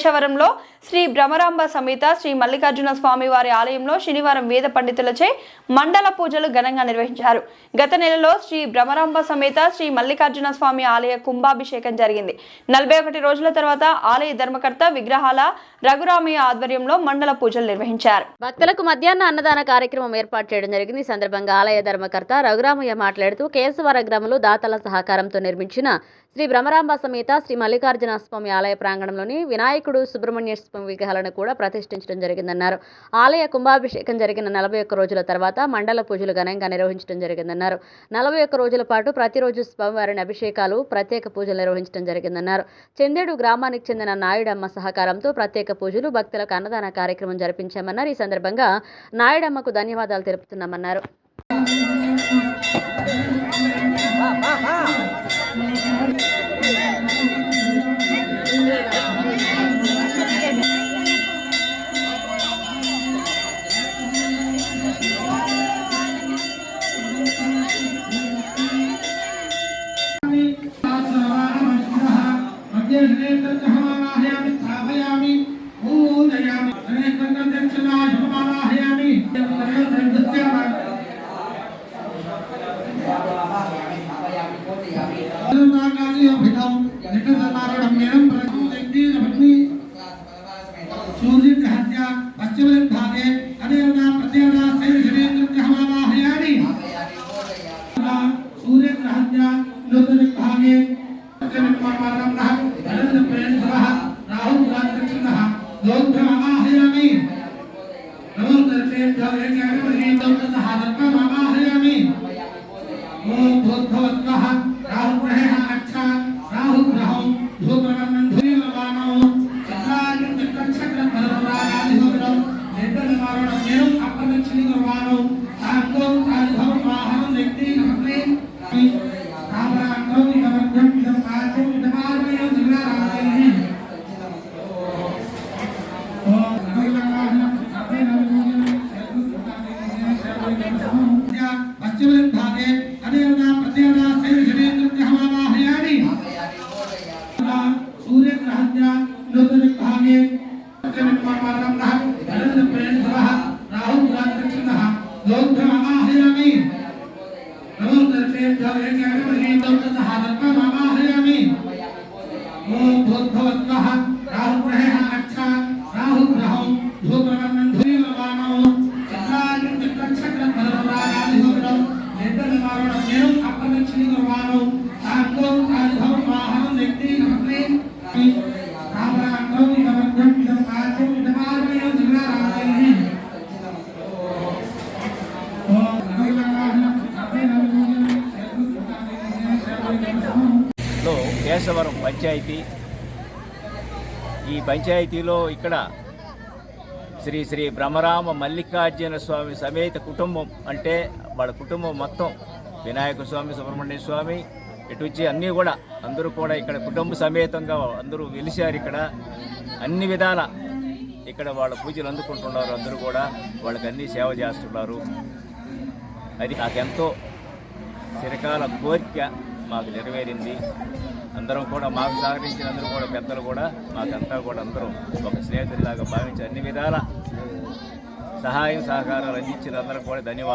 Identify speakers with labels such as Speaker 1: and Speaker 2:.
Speaker 1: కేశవరంలో శ్రీ భ్రమరాంబ సమేత శ్రీ మల్లికార్జున స్వామి వారి ఆలయంలో శనివారం వేద పండితులచే మండల పూజలు ఘనంగా నిర్వహించారు. గత నెలలో శ్రీ భ్రమరాంబ సమేత శ్రీ మల్లికార్జున స్వామి ఆలయ కుంభాభిషేకం జరిగింది. నలభై ఒకటి రోజుల తర్వాత ఆలయ ధర్మకర్త విగ్రహాల రఘురామయ్య ఆధ్వర్యంలో మండల పూజలు నిర్వహించారు.
Speaker 2: భక్తులకు మధ్యాహ్న అన్నదాన కార్యక్రమం ఏర్పాటు చేయడం జరిగింది. ఈ సందర్భంగా ఆలయ ధర్మకర్త రఘురామయ్య మాట్లాడుతూ కేశవర గ్రామంలో దాతల సహకారంతో నిర్మించిన శ్రీ భ్రమరాంబ సమేత శ్రీ మల్లికార్జున స్వామి ఆలయ ప్రాంగణంలోని వినాయకుడు సుబ్రహ్మణ్య పుష్పం విగ్రహాలను కూడా ప్రతిష్ఠించడం జరిగిందన్నారు. ఆలయ కుంభాభిషేకం జరిగిన నలభై ఒక్క రోజుల తర్వాత మండల పూజలు ఘనంగా నిర్వహించడం జరిగిందన్నారు. నలభై ఒక్క రోజుల పాటు ప్రతిరోజు స్వామివారిని అభిషేకాలు ప్రత్యేక పూజలు నిర్వహించడం జరిగిందన్నారు. చెందేడు గ్రామానికి చెందిన నాయుడమ్మ సహకారంతో ప్రత్యేక పూజలు భక్తులకు అన్నదాన కార్యక్రమం జరిపించామన్నారు. ఈ సందర్భంగా నాయుడమ్మకు ధన్యవాదాలు తెలుపుతున్నామన్నారు.
Speaker 3: minha letra tá ओम तत्ते जवेज्ञानमहे तम ततः तत्त्वमावाहयामि ओम भूतभवत्वः राहुग्रहेण अच्छा। राहुग्रहौ धूप्रवर्णं धूरिववामौ चक्राग्निं चक्रच्छक्रं भरवरागादिभद्रं नेत्रनिवारणं एवम् अपदक्षिणि कुर्वाणौ राहुग्रहक्षणः नमो दर्शेभ्यो
Speaker 4: లో పంచాయతీ. ఈ పంచాయతీలో ఇక్కడ శ్రీ శ్రీ బ్రహ్మరామ మల్లికార్జున స్వామి సమేత కుటుంబం అంటే వాళ్ళ కుటుంబం మొత్తం వినాయక స్వామి సుబ్రహ్మణ్య స్వామి ఇటు వచ్చి అన్నీ కూడా అందరూ కూడా ఇక్కడ కుటుంబ సమేతంగా అందరూ వెలిశారు ఇక్కడ. అన్ని విధాల ఇక్కడ వాళ్ళ పూజలు అందుకుంటున్నారు అందరూ కూడా. వాళ్ళకి అన్ని సేవ చేస్తున్నారు. అది నాకెంతో చిరకాల కోరిక. మాకు నెరవేరింది. అందరం కూడా మాకు సహకరించిన అందరూ కూడా పెద్దలు కూడా మాకంతా కూడా అందరూ ఒక స్నేహితుడిలాగా భావించి అన్ని విధాల సహాయం సహకారాలు అందించిన అందరూ కూడా ధన్యవాదాలు.